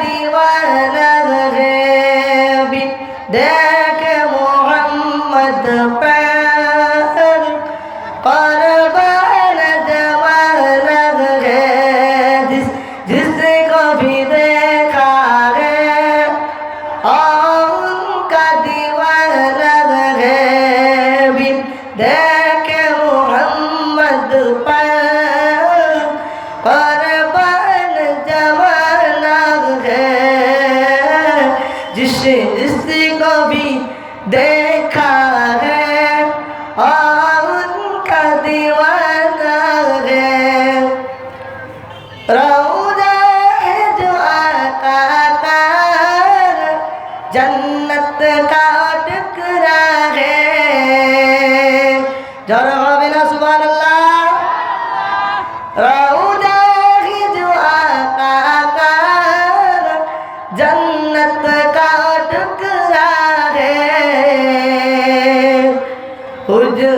দিওয়ানা রে বিদ্যা जिसको भी देखा है और उनका दीवाना है। रौदा जो आता तार जन्नत का टुकड़ा है। जरा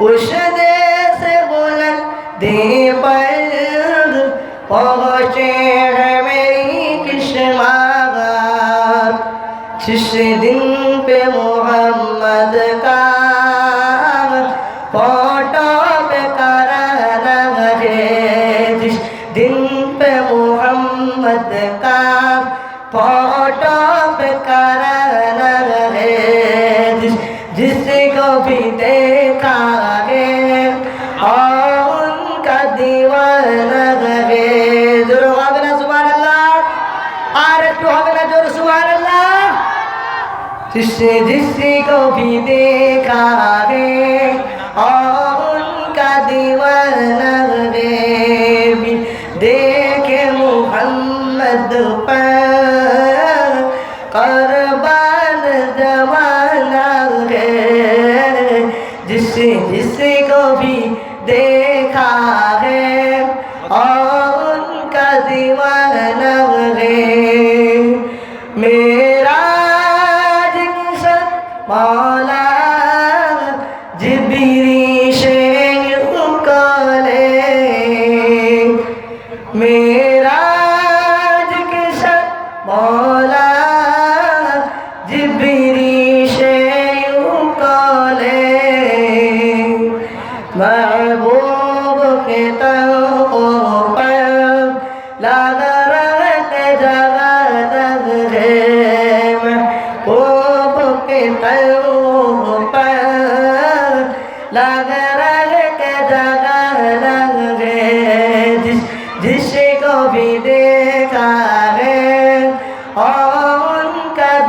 उस देश बुलंद दे पर पहुँचे हैं मेरी किस्मात जिस दिन पे मोर जिससे जिससे को भी देखा रे और उनका दीवाना रे भी देखे मोहम्मद पर करबान जमाना रे जिससे जिससे को भी देखा है और उनका दीवाना Oh.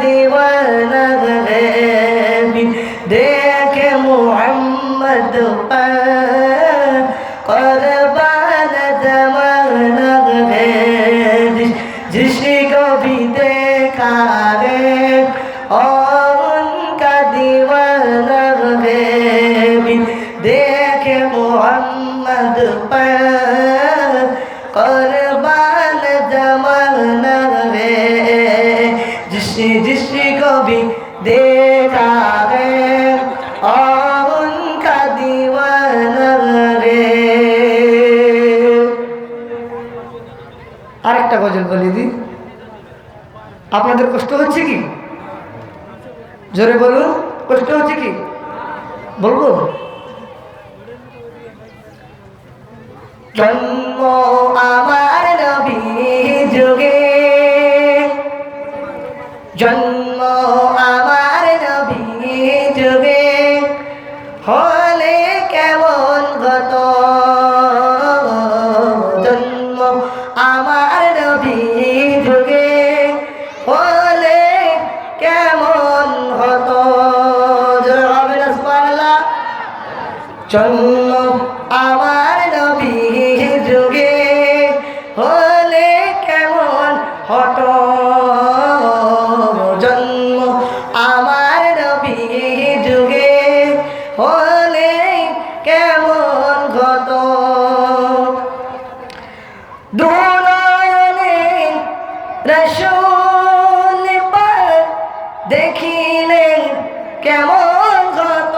ديوانا আপনাদের কষ্ট হচ্ছে কি? জোরে বলুন কষ্ট হচ্ছে কি? বলব? দুনয়নে রসুল পাক দেখিলেন কেমন গত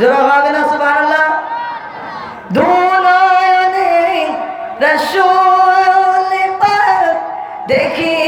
জোরা হবে না সুবহানাল্লাহ। দুনয়নে রসুল দেখিলেন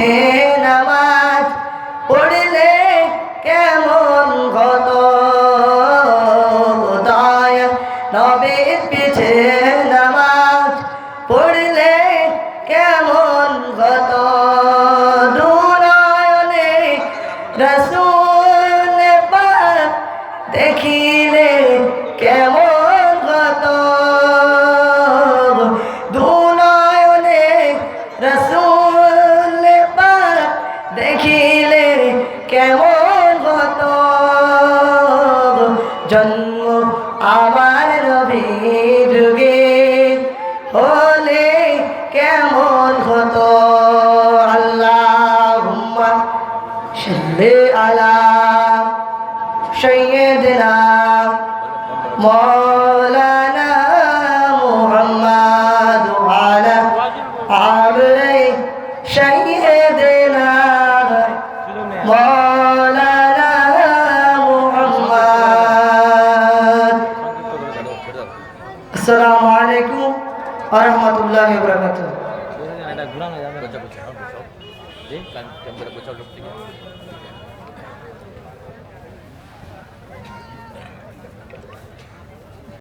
পিছে নামাজ পড়লে কেমন হত? নবীর পিছে নামাজ পড়লে কেমন গত দুনয়নে রসুল জন্ম আমার নবী যুগে। হলে কেমন হতো? আল্লাহ আলা সৈয়দনা মৌলানা আসসালামু আলাইকুম ওয়া রাহমাতুল্লাহি ওয়া বারাকাতুহু। এটা ঘুরানো যাবে